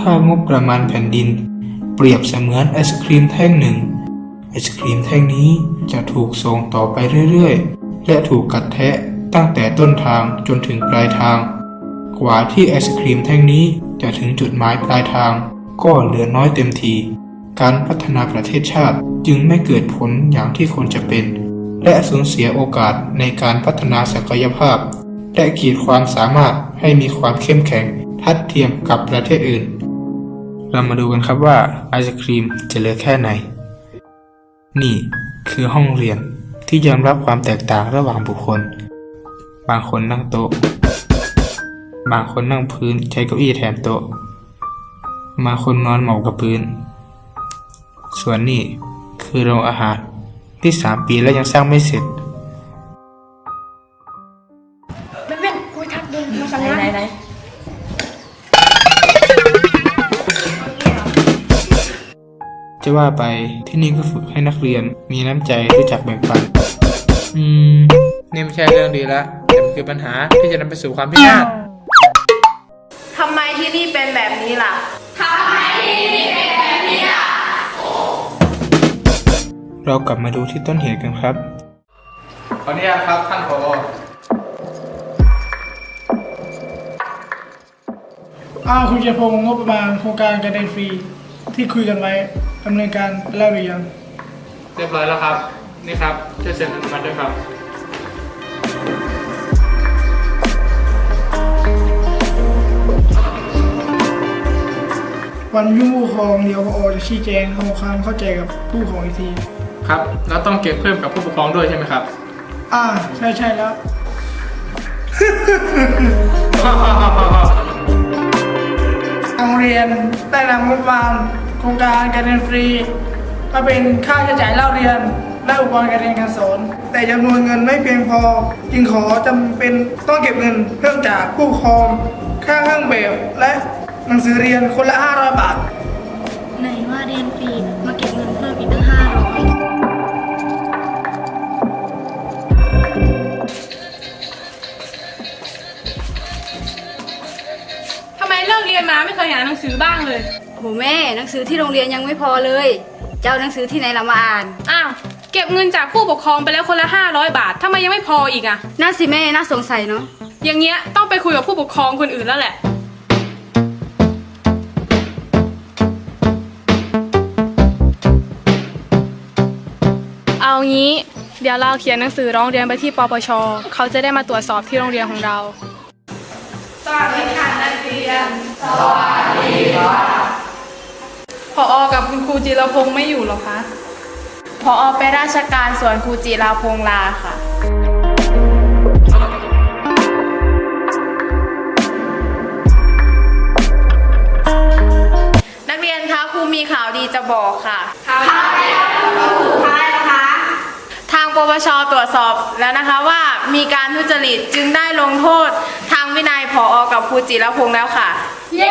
ถ้างบประมาณแผ่นดิน เปรียบเสมือนไอศครีมแท่งหนึ่ง ไอศครีมแท่งนี้จะถูกส่งต่อไปเรื่อยๆ และถูกกัดแทะตั้งแต่ต้นทางจนถึงปลายทาง กว่าที่ไอศครีมแท่งนี้จะถึงจุดหมายปลายทาง ก็เหลือน้อยเต็มที การพัฒนาประเทศชาติจึงไม่เกิดผลอย่างที่ควรจะเป็น และสูญเสียโอกาสในการพัฒนาศักยภาพ และขีดความสามารถให้มีความเข้มแข็งทัดเทียมกับประเทศอื่น เรามาดูกันครับว่าไอศครีมจะเหลือแค่ไหน นี่คือห้องเรียนที่ยอมรับความแตกต่างระหว่างบุคคล บางคนนั่งโต๊ะ บางคนนั่งพื้นใช้เก้าอี้แทนโต๊ะ บางคนนอนหมอบกับพื้น ส่วนนี่คือโรงอาหารที่สามปีแล้วยังสร้างไม่เสร็จเป็นเป็นคุยทักเดินมาสั่งไหนง จะว่าไปที่นี่ก็ฝึกให้นักเรียน มีน้ำใจรู้จักแบ่งปัน อืมนี่ไม่ใช่เรื่องดีละแต่มันคือปัญหาที่จะนำไปสู่ความพินาศทำไมที่นี่เป็นแบบนี้ล่ะเรากลับมาดูที่ต้นเหตุกันครับ ขออนุญาตครับท่านผออ้าวคุณเจพงศ์งบประมาณโครงการการเรียนฟรีที่คุยกันไว้ ดำเนินการไปแล้วหรือยัง เรียบร้อยแล้วครับ นี่ครับช่วยเซ็นอนุมัติด้วยครับ วันยุ่งผู้ปกครองเดี๋ยวพอจะชี้แจงทำความเข้าใจกับผู้ปกครองอีกที ครับ แล้วต้องเก็บเพิ่มกับผู้ปกครองด้วยใช่ไหมครับ อ่า ใช่ใช่แล้วโรงเรียนได้นำงบประมาณ โครงการการเรียนฟรี มาเป็นค่าใช้จ่ายเล่าเรียน และอุปกรณ์การเรียนการสอน แต่จำนวนเงินไม่เพียงพอ จึงขอจำเป็นต้องเก็บเงินเพิ่มจากผู้ปกครอง ค่าเครื่องแบบและหนังสือเรียนคนละ 500 บาทไหนว่าเรียนฟรีมาเก็บเงินเพิ่มอีกตั้งห้าร้อยทำไมเลิกเรียนมาไม่เคยหาหนังสือบ้างเลย โหแม่หนังสือที่โรงเรียนยังไม่พอเลยจะเอาหนังสือที่ไหนละมาอ่าน อ้าว เก็บเงินจากผู้ปกครองไปแล้วคนละ 500 บาททำไมยังไม่พออีกอะน่าสิแม่น่าสงสัยเนาะ อย่างเงี้ยต้องไปคุยกับผู้ปกครองคนอื่นแล้วแหละ เอางี้ เดี๋ยวเราเขียนหนังสือร้องเรียนไปที่ปปช เขาจะได้มาตรวจสอบที่โรงเรียนของเรา สวัสดีค่ะนักเรียน สวัสดีค่ะพ ออกับคุณครูจิรพงศ์ไม่อยู่หรอคะพอไปราชการส่วนครูจิราพงษ์ลาค่ะ นักเรียนคะครูมีข่าวดีจะบอกค่ะข่าวอะไรคะข่าวอะไรคะทางปปชตรวจสอบแล้วนะคะว่ามีการทุจริตจึงได้ลงโทษ ทางวินัยผออกับครูจิรพงษ์แล้วค่ะห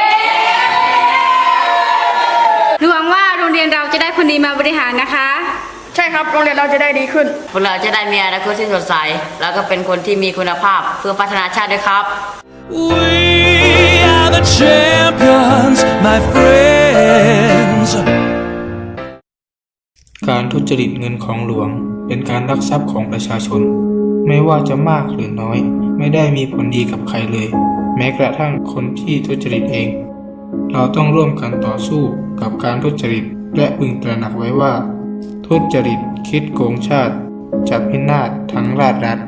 รียนเราจะได้คนดีมาบริหารนะคะ ใช่ครับโรงเรียนเราจะได้ดีขึ้น พวกเราจะได้มีอนาคตที่สดใส แล้วก็เป็นคนที่มีคุณภาพเพื่อพัฒนาชาติด้วยครับ We are the champions, my friends. การทุจริตเงินของหลวง เป็นการลักทรัพย์ของประชาชน ไม่ว่าจะมากหรือน้อย ไม่ได้มีผลดีกับใครเลย แม้กระทั่งคนที่ทุจริตเอง เราต้องร่วมกันต่อสู้กับการทุจริต และพึงตระหนักไว้ว่า ทุจริตคิดโกงชาติจะพินาศทั้งราชรัฐ